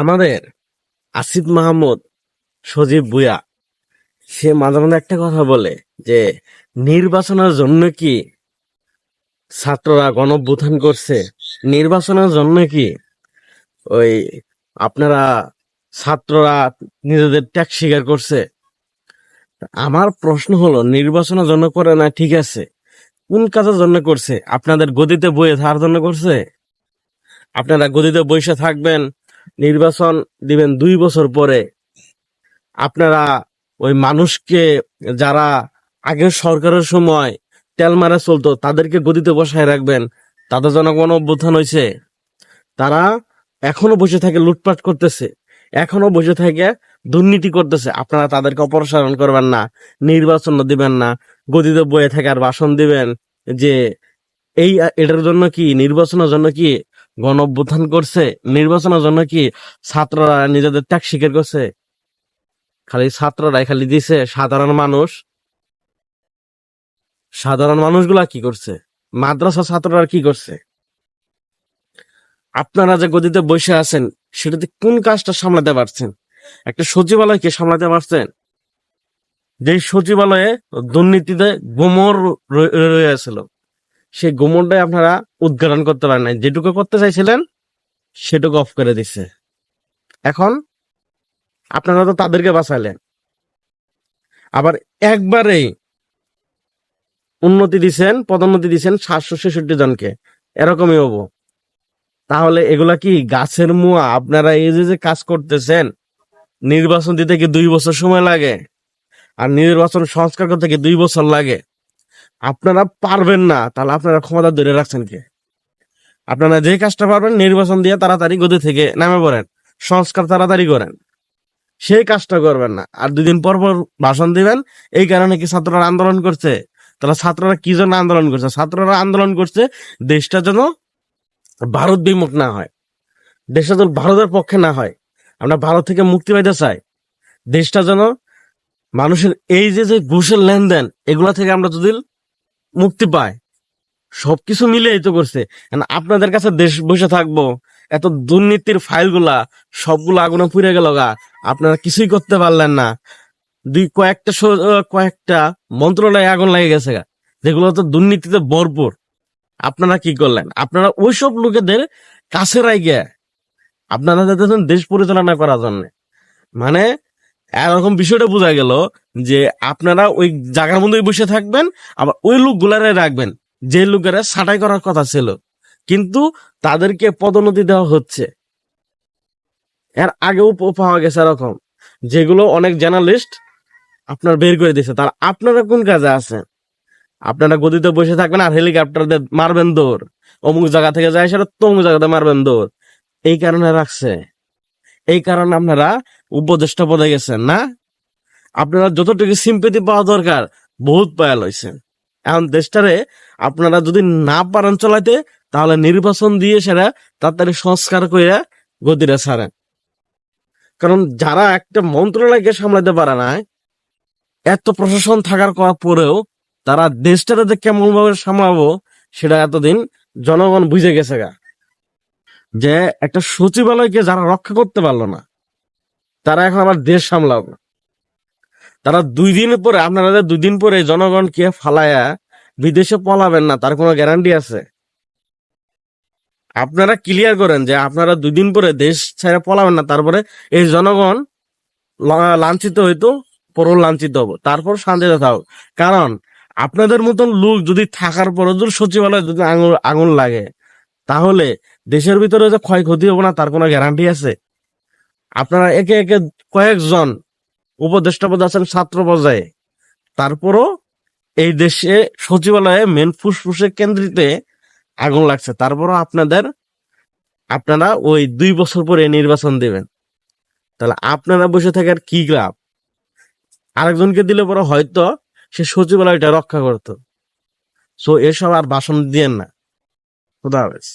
আমাদের আসিফ মাহমুদ, সজীব ভুয়া সে মাঝে মাঝে একটা কথা বলে যে, নির্বাচনের জন্য কি ছাত্ররা গণভ্যুত্থান করছে? নির্বাচনের জন্য কি ওই আপনারা ছাত্ররা নিজেদের ত্যাগ স্বীকার করছে? আমার প্রশ্ন হলো, নির্বাচনের জন্য করে না ঠিক আছে? কোন কাজের জন্য করছে? আপনাদের গদিতে বইয়ে থাকার জন্য করছে? আপনারা গদিতে বসে থাকবেন নির্বাচন দিবেন দুই বছর পরে, আপনারা ওই মানুষকে যারা আগের সরকারের সময় তেল মারা চলতো, তাদেরকে গদিতে বসায় রাখবেন, তাদের কোনো অভ্যুত্থান হয়েছে? তারা এখনও বসে থাকে লুটপাট করতেছে, এখনও বসে থাকে দুর্নীতি করতেছে, আপনারা তাদেরকে অপসারণ করবেন না, নির্বাচন দিবেন না, গদিতে বয়ে থাকার ভাষণ দিবেন যে এই, এটার জন্য কি, নির্বাচনের জন্য কি গণ অভ্যুত্থান করছে, নির্বাচনের জন্য কি ছাত্ররা নিজেদের ত্যাগ স্বীকার করছে? খালি ছাত্ররাই খালি দিছে, সাধারণ মানুষ? সাধারণ মানুষগুলা কি করছে? মাদ্রাসা ছাত্ররা কি করছে? আপনারা যে গদিতে বসে আছেন, সেটাতে কোন কাজটা সামলাতে পারছেন? একটা সচিবালয়কে সামলাতে পারছেন? যে সচিবালয়ে দুর্নীতিতে গোমর রয়েছিল। সেই গোমরটাই আপনারা উদ্ঘাটন করতে পারেন নাই। যেটুকু করতে চাইছিলেন, সেটুকু অফ করে দিচ্ছে এখন আপনারা তো তাদেরকে বাঁচাইলেন। আবার একবারেই উন্নতি দিছেন, পদোন্নতি দিছেন সাতশো ছেষট্টি জনকে। এরকমই হব। তাহলে এগুলা কি গাছের মুয়া? আপনারা এই যে যে কাজ করতেছেন, নির্বাচন দিতে কি দুই বছর সময় লাগে? আর নির্বাচন সংস্কার করতে কি দুই বছর লাগে? আপনারা পারবেন না, তাহলে আপনারা ক্ষমতা ধরে রাখছেন কে? আপনারা যে কাজটা পারবেন, নির্বাচন দিয়ে তাড়াতাড়ি গদি থেকে নামে পড়েন, সংস্কার তাড়াতাড়ি করেন। সেই কাজটা করবেন না। আর দুদিন পর পর ভাষণ দিবেন, এই কারণে কি ছাত্ররা আন্দোলন করছে? তাহলে ছাত্ররা কি জন্য আন্দোলন করছে? ছাত্ররা আন্দোলন করছে, দেশটা যেন ভারত বিমুখ না হয়। দেশটা যেন ভারতের পক্ষে না হয়। আমরা ভারত থেকে মুক্তি পাইতে চাই। দেশটা যেন মানুষের এই যে যে ঘুষের লেনদেন, এগুলা থেকে আমরা যদি মুক্তি পায়। সবকিছু মিলে এই তো করছে। আপনাদের কাছে দেশ বসে থাকব, এত দুর্নীতির ফাইলগুলা, সবগুলো আগুনে পুড়ে গেল গা। আপনারা কিছুই করতে পারলেন না। দুই কয়েকটা কয়েকটা মন্ত্রণালয়ে আগুন লেগে গেছে গা। যেগুলো তো দুর্নীতিতে ভরপুর। আপনারা কি করলেন? আপনারা ওইসব লোকেদের কাছে রাইগে আপনারা যাচ্ছেন দেশ পরিচালনা করার জন্য। মানে এরকম বিষয়টা বোঝা গেল যে আপনারা ওই জায়গার মধ্যে বসে থাকবেন, আবার ওই লোকগুলারে রাখবেন। যে লোকেরা ছাঁটাই করার কথা ছিল। কিন্তু তাদেরকে পদোন্নতি দেওয়া হচ্ছে। এর আগেও পাওয়া গেছে এরকম। যেগুলো অনেক জার্নালিস্ট আপনার বের করে দিয়েছে। তার আপনারা কোন কাজে আছেন? আপনারা গদিতে বসে থাকবেন আর হেলিকপ্টার মারবেন দৌড়। অমুক জায়গা থেকে যায় সেটা তমুক জায়গাতে মারবেন দৌড়। এই কারণে রাখছে। এই কারণে আপনারা উপদেষ্টা পদে গেছেন, না? আপনারা যতটুকু সিম্পেতি পাওয়া দরকার, বহুত পায়া লইছেন এখন দেশটারে আপনারা যদি না পারেন চলাইতে, তাহলে নির্বাচন দিয়ে সেটা তাড়াতাড়ি সংস্কার করে গদিরে ছাড়েন। কারণ যারা একটা মন্ত্রণালয়কে সামলাতে পারে না এত প্রশাসন থাকার পরেও তারা দেশটাতে কেমন ভাবে সামলাবো, সেটা এতদিন জনগণ বুঝে গেছে গা। যে একটা সচিবালয়কে যারা রক্ষা করতে পারল না, তারা এখন আবার দেশ সামলাবো তারা দুই দিন পরে, আপনারা দুই দিন পরে জনগণকে ফালায়া বিদেশে পলাবেন না, তার কোনো গ্যারান্টি আছে? আপনারা ক্লিয়ার করেন যে আপনারা দুই দিন পরে দেশ ছেড়ে পলাবেন না, তারপরে এই জনগণ লাঞ্ছিত হইতো, পরও লাঞ্ছিত হব, তারপর শান্তিতে থাকো কারণ আপনাদের মতন লোক যদি থাকার পরও যদি সচিবালয়ে যদি আঙুল আগুন লাগে তাহলে দেশের ভিতরে যে ক্ষয়ক্ষতি হবে না, তার কোনো গ্যারান্টি আছে? আপনারা একে একে কয়েকজন উপদেষ্টা পদে আছেন ছাত্র পর্যায়ে। তারপরও এই দেশে সচিবালয়ে মেন ফুসফুসে কেন্দ্রিতে আগুন লাগছে। তারপরও আপনাদের, আপনারা ওই দুই বছর পরে নির্বাচন দেবেন। তাহলে আপনারা বসে থাকার কি লাভ? আরেকজনকে দিলে পরে হয়তো সে সচিবালয়টা রক্ষা করতো। সো এসব আর ভাষণ দিয়েন না। খুদা হাফেজ।